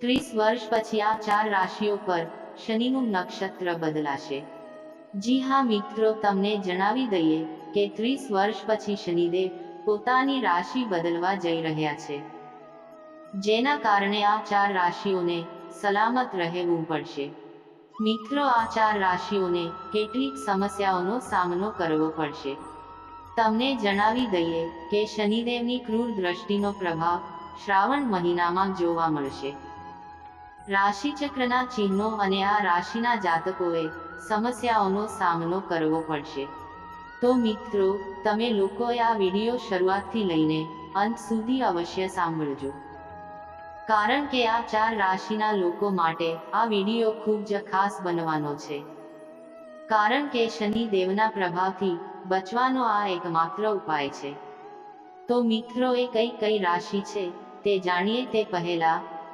ત્રીસ વર્ષ પછી આ ચાર રાશિઓ પર શનિનું નક્ષત્ર બદલાશે. જી હા મિત્રો, તમને જણાવી દઈએ કે ત્રીસ વર્ષ પછી શનિદેવ પોતાની રાશિ બદલવા જઈ રહ્યા છે. જેના કારણે આ ચાર રાશિઓને સલામત રહેવું પડશે. મિત્રો, આ ચાર રાશિઓને કેટલીક સમસ્યાઓનો સામનો કરવો પડશે. તમને જણાવી દઈએ કે શનિદેવની ક્રૂર દ્રષ્ટિનો પ્રભાવ શ્રાવણ મહિનામાં જોવા મળશે. રાશિચક્રના ચિહ્નો અને આ રાશિના જાતકોએ સમસ્યાઓનો સામનો કરવો પડશે. તો મિત્રો, તમે લોકોએ આ વીડિયો શરૂઆતથી લઈને અંત સુધી અવશ્ય સાંભળજો. કારણ કે આ ચાર રાશિના લોકો માટે આ વીડિયો ખૂબ જ ખાસ બનવાનો છે. કારણ કે શનિ દેવના પ્રભાવથી બચવાનો આ એકમાત્ર ઉપાય છે. તો મિત્રો, એ કઈ કઈ રાશિ છે તે જાણીએ તે પહેલા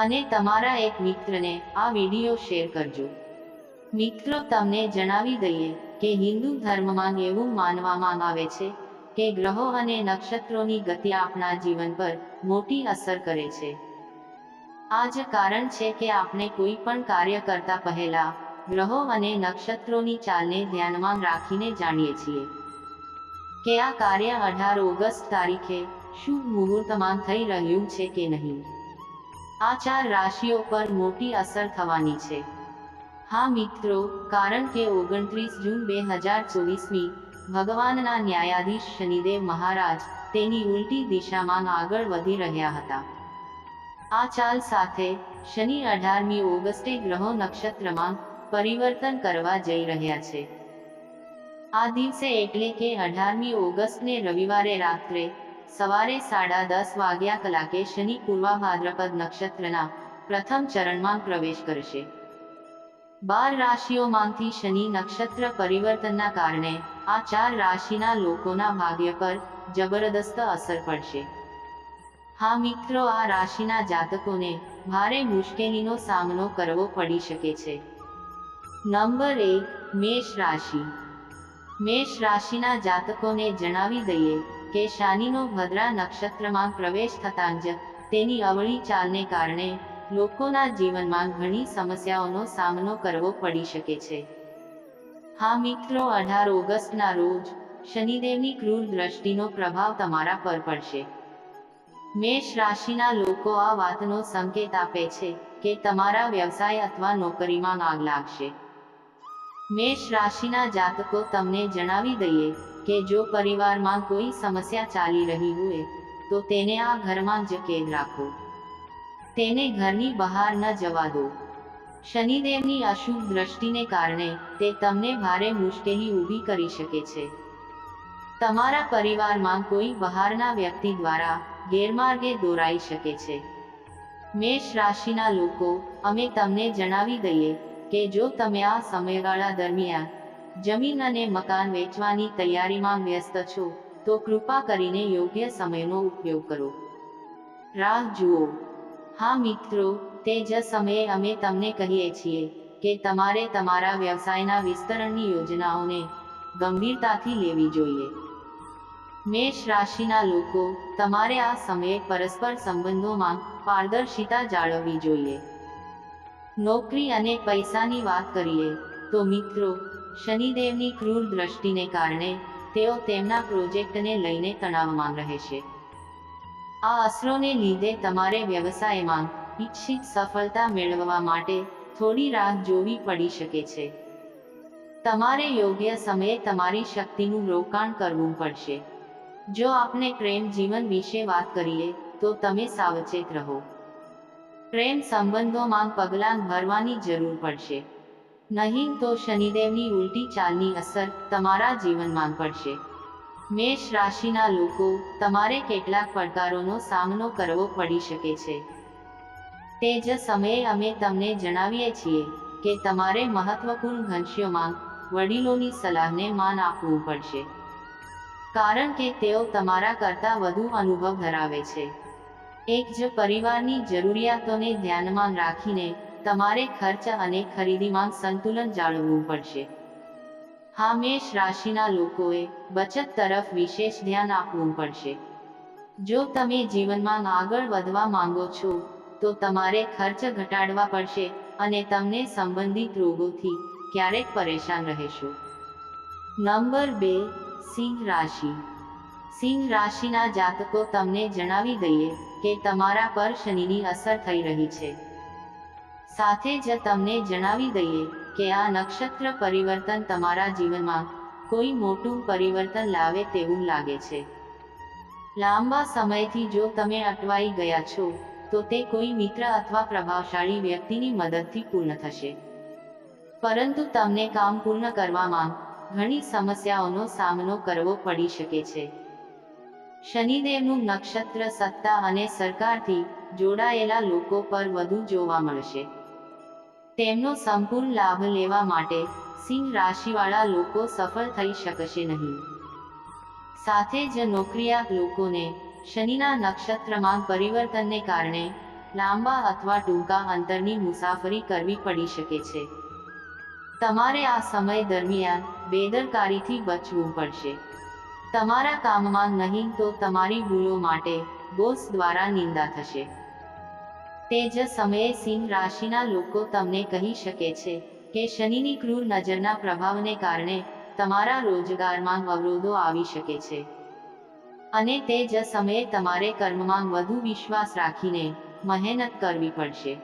અને તમારા એક મિત્રને આ વીડિયો શેર કરજો. મિત્રો, તમને જણાવી દઈએ કે હિન્દુ ધર્મમાં એવું માનવામાં આવે છે કે ગ્રહો અને નક્ષત્રોની ગતિ આપણા જીવન પર મોટી અસર કરે છે. આ જ કારણ છે કે આપણે કોઈ પણ કાર્ય કરતા પહેલા ગ્રહો અને નક્ષત્રોની ચાલને ધ્યાનમાં રાખીને જાણીએ છીએ કે આ કાર્ય અઢાર ઓગસ્ટ તારીખે શુભ મુહૂર્તમાં થઈ રહ્યું છે કે નહીં. આ ચાર રાશિઓ પર મોટી અસર થવાની છે. હા મિત્રો, કારણ કે ઓગણત્રીસ જૂન બે હજાર ચોવીસમી ભગવાનના ન્યાયાધીશ શનિદેવ મહારાજ તેની ઉલટી દિશામાં આગળ વધી રહ્યા હતા. આ ચાલ સાથે શનિ અઢારમી ઓગસ્ટે ગ્રહો નક્ષત્રમાં પરિવર્તન કરવા જઈ રહ્યા છે. આ દિવસે એટલે કે અઢારમી ઓગસ્ટને રવિવારે રાત્રે સવારે સાડા દસ વાગ્યા કલાકે શનિ પૂર્વા ભાદ્રપદ નક્ષત્રના પ્રથમ ચરણમાં પ્રવેશ કરશે. બાર રાશિઓમાંથી શનિ નક્ષત્ર પરિવર્તનના કારણે આ ચાર રાશિના લોકોના ભાગ્ય પર જબરદસ્ત અસર પડશે. હા મિત્રો, આ રાશિના જાતકોને ભારે મુશ્કેલીનો સામનો કરવો પડી શકે છે. નંબર એક, મેષ રાશિ. મેષ રાશિના જાતકોને જણાવી દઈએ કે શાનીનો ભદ્રા નક્ષત્રમાં પ્રવેશ થતાં જ તેની અવળી ચાલને કારણે લોકોના જીવનમાં ઘણી સમસ્યાઓનો સામનો કરવો પડી શકે છે. હા મિત્રો, અઢાર ઓગસ્ટના રોજ શનિદેવની ક્રૂર દ્રષ્ટિનો પ્રભાવ તમારા પર પડશે. મેષ રાશિના લોકો આ વાતનો સંકેત આપે છે કે તમારા વ્યવસાય અથવા નોકરીમાં આગ લાગશે. મેષ રાશિના જાતકો તમને જણાવી દઈએ કે જો પરિવારમાં કોઈ સમસ્યા ચાલી રહી હોય, તો તેને આ ઘરમાં જ કેદ રાખો. તેને ઘરની બહાર ન જવા દો. શનિદેવની અશુભ દ્રષ્ટિને કારણે તે તમને ભારે મુશ્કેલી ઊભી કરી શકે છે. તમારા પરિવારમાં કોઈ બહારના વ્યક્તિ દ્વારા ગેરમાર્ગે દોરાઈ શકે છે. મેષ રાશિના લોકો, અમે તમને જણાવી દઈએ કે જો તમે આ સમયગાળા દરમિયાન જમીન અને મકાન વેચવાની તૈયારીમાં વ્યસ્ત છો, તો કૃપા કરીને યોગ્ય સમયનો ઉપયોગ કરો. રાહ જુઓ. હા મિત્રો, તે જ સમયે અમે તમને કહીએ છીએ કે તમારે તમારા વ્યવસાયના વિસ્તરણની યોજનાઓને ગંભીરતાથી લેવી જોઈએ. મેષ રાશિના લોકો, તમારે આ સમયે પરસ્પર સંબંધોમાં પારદર્શિતા જાળવવી જોઈએ. નોકરી અને પૈસાની વાત કરીએ, તો મિત્રો શનિદેવની ક્રૂર દ્રષ્ટિને કારણે તેઓ તેમના પ્રોજેક્ટને લઈને તણાવમાં રહેશે આ અસરોને લીધે તમારે વ્યવસાયમાં ઈચ્છિત સફળતા મેળવવા માટે થોડી રાહ જોવી પડી શકે છે. તમારે યોગ્ય સમયે તમારી શક્તિનું રોકાણ કરવું પડશે. જો આપણે પ્રેમ જીવન વિશે વાત કરીએ, તો તમે સાવચેત રહો. પ્રેમ સંબંધોમાં પગલાં ભરવાની જરૂર પડશે. નહીં તો શનિદેવની ઉલટી ચાલની અસર તમારા જીવનમાં પડશે. મેષ રાશિના લોકો, તમારે કેટલાક પડકારોનો સામનો કરવો પડી શકે છે. તે જ સમયે અમે તમને જણાવીએ છીએ કે તમારે મહત્વપૂર્ણ ઘંશ્યોમાં વડીલોની સલાહને માન આપવું પડશે. કારણ કે તેઓ તમારા કરતાં વધુ અનુભવ ધરાવે છે. એક જ પરિવારની જરૂરિયાતોને ધ્યાનમાં રાખીને તમારે ખર્ચ અને ખરીદીમાં સંતુલન જાળવવું પડશે. હા મેષ રાશિના લોકોએ બચત તરફ વિશેષ ધ્યાન આપવું પડશે. જો તમે જીવનમાં આગળ વધવા માંગો છો, તો તમારે ખર્ચ ઘટાડવા પડશે અને તમને સંબંધિત રોગોથી ક્યારેક પરેશાન રહેશો. નંબર બે, સિંહ રાશિ. સિંહ રાશિના જાતકો તમને જણાવી દઈએ કે તમારા પર શનિની અસર થઈ રહી છે. સાથે જ તમને જણાવી દઈએ કે આ નક્ષત્ર પરિવર્તન તમારા જીવનમાં કોઈ મોટું પરિવર્તન લાવે તેવું લાગે છે. લાંબા સમયથી જો તમે અટવાઈ ગયા છો, તો તે કોઈ મિત્ર અથવા પ્રભાવશાળી વ્યક્તિની મદદથી પૂર્ણ થશે. પરંતુ તમને કામ પૂર્ણ કરવામાં ઘણી સમસ્યાઓનો સામનો કરવો પડી શકે છે. શનિદેવનું નક્ષત્ર સત્તા અને સરકારથી જોડાયેલા લોકો પર વધુ જોવા મળશે. તેમનો સંપૂર્ણ લાભ લેવા માટે સિંહ રાશિવાળા લોકો સફળ થઈ શકશે નહીં. સાથે જ નોકરિયાત લોકોને શનિના નક્ષત્રમાં પરિવર્તનને કારણે લાંબા અથવા ટૂંકા અંતરની મુસાફરી કરવી પડી શકે છે. તમારે આ સમય દરમિયાન બેદરકારીથી બચવું પડશે. તમારા કામમાં નહીં તો તમારી ભૂલો માટે બોસ દ્વારા નિંદા થશે. તે જ સમયે સિંહ રાશિના લોકો તમને કહી શકે છે કે શનિની ક્રૂર નજરના પ્રભાવને કારણે તમારા રોજગારમાં અવરોધો આવી શકે છે. અને તે જ સમયે તમારે કર્મમાં વધુ વિશ્વાસ રાખીને મહેનત કરવી પડશે.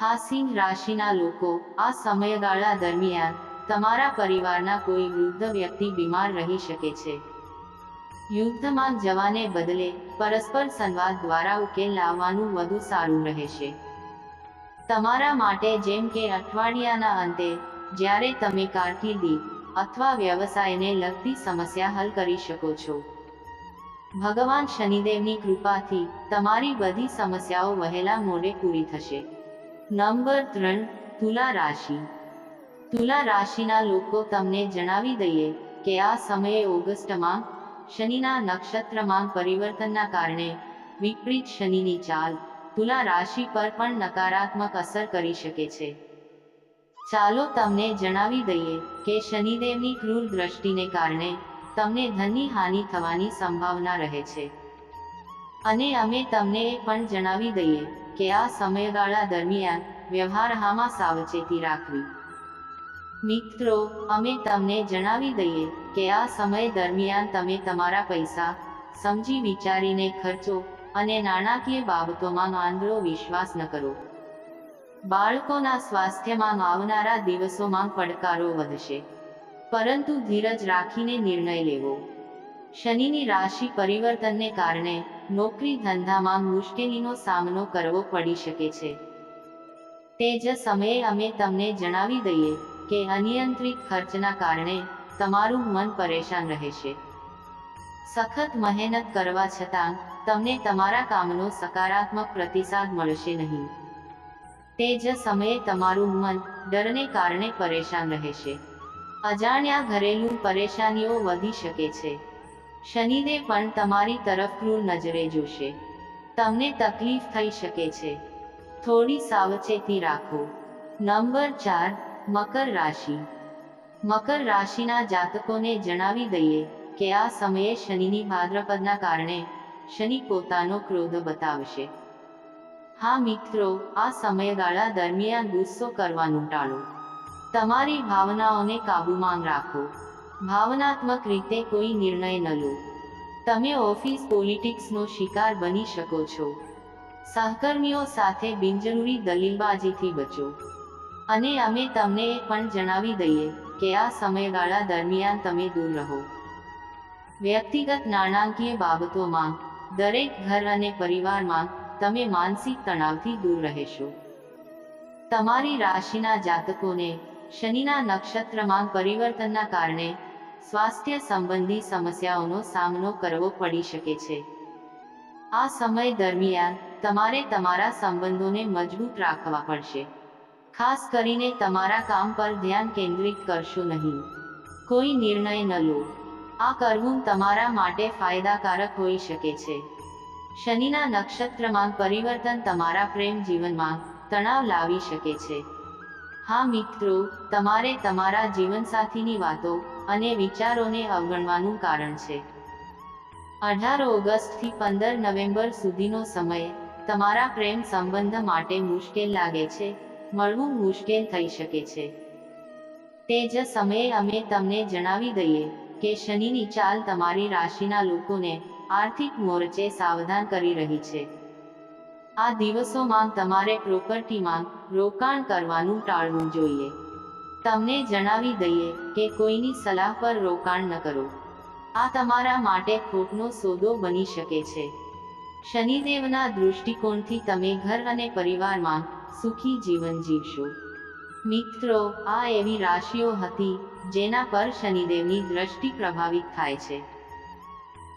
હા, સિંહ રાશિના લોકો, આ સમયગાળા દરમિયાન તમારા પરિવારના કોઈ વૃદ્ધ વ્યક્તિ બીમાર રહી શકે છે. યુદ્ધમાં જવાને બદલે પરસ્પર સંવાદ દ્વારા ઉકેલ લાવવાનું વધુ સારું રહેશે. તમારા માટે જેમ કે અઠવાડિયાના અંતે, જ્યારે તમે કારકિર્દી અથવા વ્યવસાયને લગતી સમસ્યા હલ કરી શકો છો. ભગવાન શનિદેવની કૃપાથી તમારી બધી સમસ્યાઓ વહેલા મોડે પૂરી થશે. નંબર ત્રણ, તુલા રાશિ. તુલા રાશિના લોકો તમને જણાવી દઈએ કે આ સમયે ઓગસ્ટમાં શનિના નક્ષત્રમાં પરિવર્તનના કારણે વિપરીત શનિની ચાલ તુલા રાશિ પર પણ નકારાત્મક અસર કરી શકે છે. ચાલો તમને જણાવી દઈએ કે શનિદેવની ક્રૂર દ્રષ્ટિને કારણે તમને ધનની હાનિ થવાની સંભાવના રહે છે. અને અમે તમને એ પણ જણાવી દઈએ કે આ સમયગાળા દરમિયાન વ્યવહારમાં સાવચેતી રાખવી. મિત્રો, અમે તમને જણાવી દઈએ કે આ સમય દરમિયાન તમે તમારા પૈસા, સમજી વિચારીને ખર્ચો અને નાણાકીય બાબતોમાં આંધળો વિશ્વાસ ન કરો. બાળકોના સ્વાસ્થ્યમાં આવનારા દિવસોમાં પડકારો વધશે. પરંતુ ધીરજ રાખીને નિર્ણય લેવો. શનિની રાશિ પરિવર્તનને કારણે નોકરી ધંધામાં મુશ્કેલીનો સામનો કરવો પડી શકે છે. તે જ સમયે અમે તમને જણાવી દઈએ કે અનિયંત્રિત ખર્ચના કારણે તમારું મન પરેશાન રહેશે સખત મહેનત કરવા છતાં, તમને તમારા કામનો સકારાત્મક પ્રતિસાદ મળશે નહીં. તે જ સમયે તમારું મન ડરને કારણે પરેશાન રહેશે અજાણ્યા ઘરેલું પરેશાનીઓ વધી શકે છે. શનિદેવ પણ તમારી તરફ ક્રૂર નજરે જોશે. તમને તકલીફ થઈ શકે છે. થોડી સાવચેતી રાખો. નંબર ચાર, મકર રાશિ. મકર રાશિના જાતકોને જણાવી દઈએ કે આ સમયે શનિની ભાદ્રપદના કારણે શનિ પોતાનો ક્રોધ બતાવશે. હા મિત્રો, આ સમયગાળા દરમિયાન ગુસ્સો કરવાનું ટાળો. તમારી ભાવનાઓને કાબૂમાં રાખો. ભાવનાત્મક રીતે કોઈ નિર્ણય ન લો. તમે ઓફિસ પોલિટિક્સનો શિકાર બની શકો છો. સહકર્મીઓ સાથે બિનજરૂરી દલીલબાજીથી બચો. અને અમે તમને એ પણ જણાવી દઈએ કે આ સમયગાળા દરમિયાન તમે દૂર રહો. વ્યક્તિગત નાણાકીય બાબતોમાં, દરેક ઘર અને પરિવારમાં, તમે માનસિક તણાવથી દૂર રહેશો. તમારી રાશિના જાતકોને, શનિના નક્ષત્રમાં પરિવર્તનના કારણે, સ્વાસ્થ્ય સંબંધી સમસ્યાઓનો સામનો કરવો પડી શકે છે. આ સમય દરમિયાન, તમારે તમારા સંબંધોને મજબૂત રાખવા પડશે. ખાસ કરીને તમારા કામ પર ધ્યાન કેન્દ્રિત કરશો નહીં. કોઈ નિર્ણય ન લો. આ કરવું તમારા માટે ફાયદાકારક હોઈ શકે છે. શનિના નક્ષત્રમાં પરિવર્તન તમારા પ્રેમ જીવનમાં તણાવ લાવી શકે છે. હા મિત્રો, તમારે તમારા જીવનસાથીની વાતો અને વિચારોને અવગણવાનું કારણ છે. અઢાર ઓગસ્ટથી પંદર નવેમ્બર સુધીનો સમય તમારા પ્રેમ સંબંધ માટે મુશ્કેલ લાગે છે. મળવું મુશ્કેલ થઈ શકે છે. તે જ સમયે અમે તમને જણાવી દઈએ કે શનિની ચાલ તમારી રાશિના લોકોને આર્થિક મોરચે સાવધાન કરી રહી છે. આ દિવસોમાં તમારે પ્રોપર્ટીમાં રોકાણ કરવાનું ટાળવું જોઈએ. તમને જણાવી દઈએ કે કોઈની સલાહ પર રોકાણ ન કરો. આ તમારા માટે ખોટનો સોદો બની શકે છે. શનિદેવના દૃષ્ટિકોણથી તમે ઘર અને પરિવારમાં સુખી જીવન જીવશો. મિત્રો, આ એવી રાશિઓ હતી જેના પર શનિદેવની દ્રષ્ટિ પ્રભાવિત થાય છે.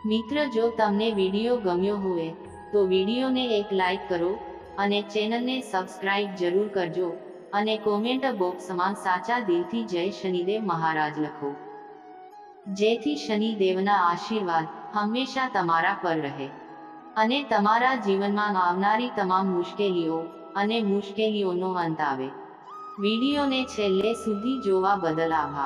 મિત્ર, જો તમને વીડિયો ગમ્યો હોય, તો વિડીયોને એક લાઈક કરો અને ચેનલને સબસ્ક્રાઇબ જરૂર કરજો અને કોમેન્ટ બોક્સમાં સાચા દિલથી જય શનિદેવ મહારાજ લખો. જેથી શનિદેવના આશીર્વાદ હંમેશા તમારા પર રહે. અને તમારા જીવનમાં આવનારી તમામ મુશ્કેલીઓ અને મુશ્કેલીઓનો અંત આવે. વિડીયોને છેલ્લે સુધી જોવા બદલ આભાર.